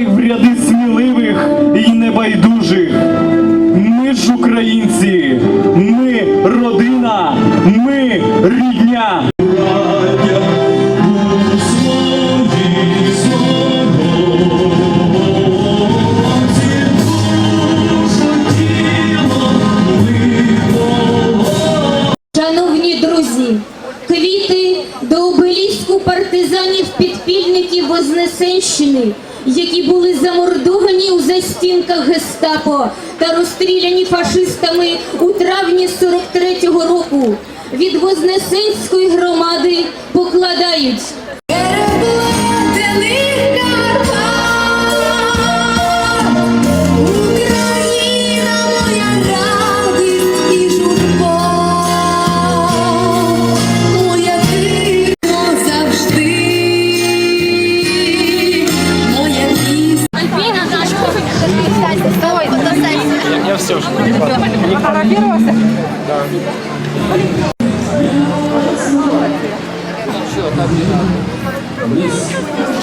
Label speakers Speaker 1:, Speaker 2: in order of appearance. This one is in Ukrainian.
Speaker 1: Вступай в ряди сміливих і небайдужих. Ми ж українці, ми родина, ми рідня.
Speaker 2: Шановні друзі, квіти до обеліску партизанів підпільників Вознесенщини які були замордовані у застінках гестапо та розстріляні фашистами у травні 43-го року, від Вознесенської громади покладають
Speaker 3: Стой, фотосессия. Я все же. Фотографировался? Да. Еще, так не надо.